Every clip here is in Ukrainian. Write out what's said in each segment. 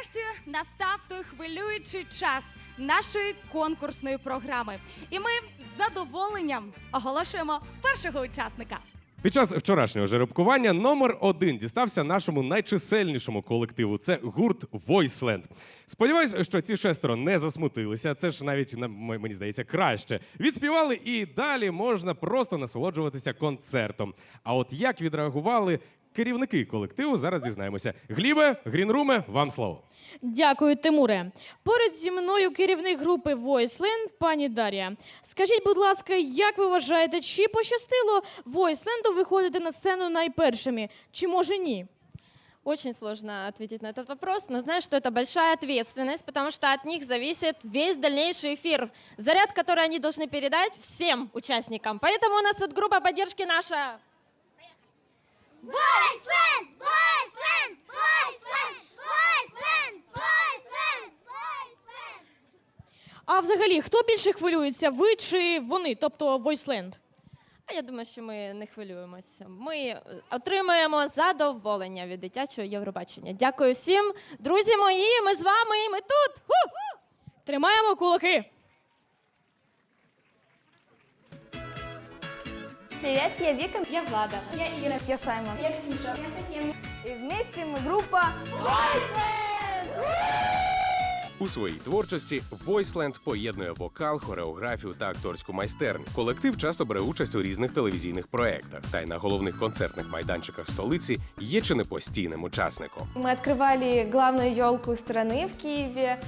нарешті настав той хвилюючий час нашої конкурсної програми. І ми з задоволенням оголошуємо першого учасника. Під час вчорашнього жеребкування номер один дістався нашому найчисельнішому колективу. Це гурт Voiceland. Сподіваюсь, що ці шестеро не засмутилися. Це ж навіть на- мені здається краще. Відспівали і далі можна просто насолоджуватися концертом. А от як відреагували керівники колективу, зараз дізнаємося. Глібе, Грінруме, вам слово. Дякую, Тимуре. Поряд зі мною керівник групи Voiceland, пані Дар'я. Скажіть, будь ласка, як ви вважаєте, чи пощастило Voiceland виходити на сцену найпершими, чи може ні? Очень сложно ответить на этот вопрос, но знаю, что это большая ответственность, потому что от них зависит весь дальнейший эфир, заряд, который они должны передать всем участникам. Поэтому у нас тут группа поддержки наша. Voiceland! Voiceland! Voiceland! Voiceland! Voiceland! Voiceland! А взагалі, хто більше хвилюється, ви чи вони, тобто Voiceland? А я думаю, що ми не хвилюємося. Ми е, отримуємо задоволення від дитячого Євробачення. Дякую всім, друзі мої. Ми з вами, ми тут. Ху-ху! Тримаємо кулаки. Привет, я Вика. Я Влада. Я Ира. Я Саймон. Я Ксюша. Я София. И вместе мы группа Voiceland! У своїй творчості Voiceland поєднує вокал, хореографію та акторську майстерню. Колектив часто бере участь у різних телевізійних проєктах, та й на головних концертних майданчиках столиці є чи не постійним учасником. Мы открывали главную елку страны в Киеве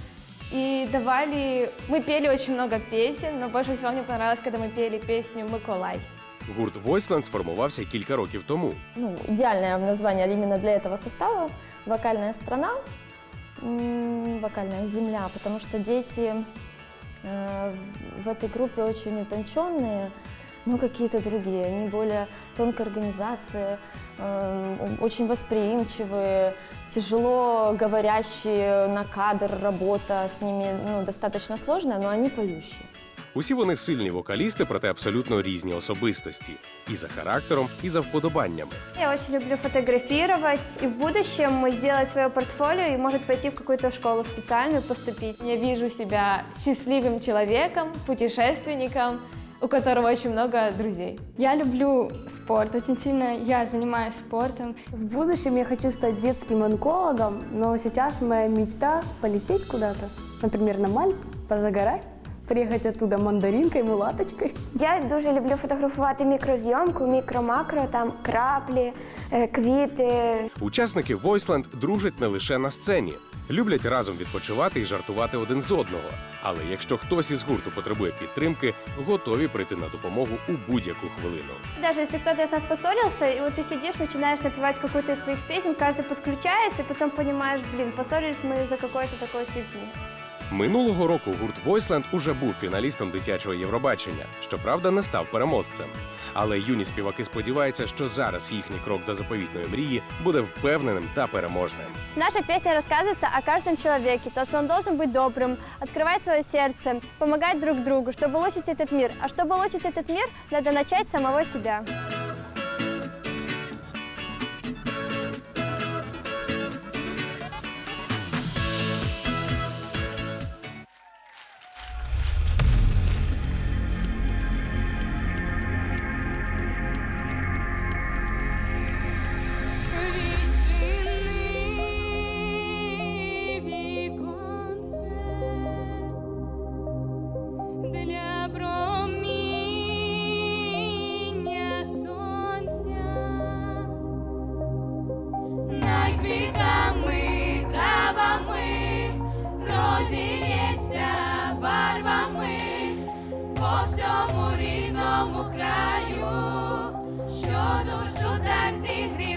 и давали... Мы пели очень много песен, но больше всего мне понравилось, когда мы пели песню «Миколай». Гурт Voiceland сформувався кілька років тому. ну, идеальное название именно для этого состава – «Вокальная страна», м, «Вокальная земля», потому что дети э, в этой группе очень утонченные, но какие-то другие, они более тонкой организации, э, очень восприимчивые, тяжело говорящие на кадр, работа с ними ну, достаточно сложная, но они поющие. Усі вони сильні вокалісти, проте абсолютно різні особистості і за характером, і за вподобаннями. Я очень люблю фотографировать, и в будущем мы сделать свое портфолио и, может, пойти в какую-то школу специальную поступить. Я вижу себя счастливым человеком, путешественником, у которого очень много друзей. Я люблю спорт, очень сильно я занимаюсь спортом. В будущем я хочу стать детским онкологом, но сейчас моя мечта полететь куда-то, например, на Мальт, позагорать, приехать оттуда мандаринкой, мулаточкой. Я дуже люблю фотографувати мікрозйомку, мікро-макро, там краплі, е, квіти, Учасники Voiceland дружать не лише на сцені, люблять разом відпочивати і жартувати один з одного. Але якщо хтось із гурту потребує підтримки, готові прийти на допомогу у будь-яку хвилину. Даже если кто-то из нас поссорился, и вот ты сидишь, начинаешь напевать какую-то из своих песен, каждый подключается, и потом понимаешь, блин, поссорились мы за какой-то такой фигни. Минулого року гурт Voiceland уже був фіналістом дитячого Євробачення, щоправда, не став переможцем. Але юні співаки сподіваються, що зараз їхній крок до заповітної мрії буде впевненим та переможним. Наша песня рассказывается о каждом человеке, то, что он должен быть добрым, открывать свое сердце, помогать друг другу, чтобы улучшить этот мир. А чтобы улучшить этот мир, надо начать с самого себя. Розіється барвами по всьому рідному краю, що душу так зігріває.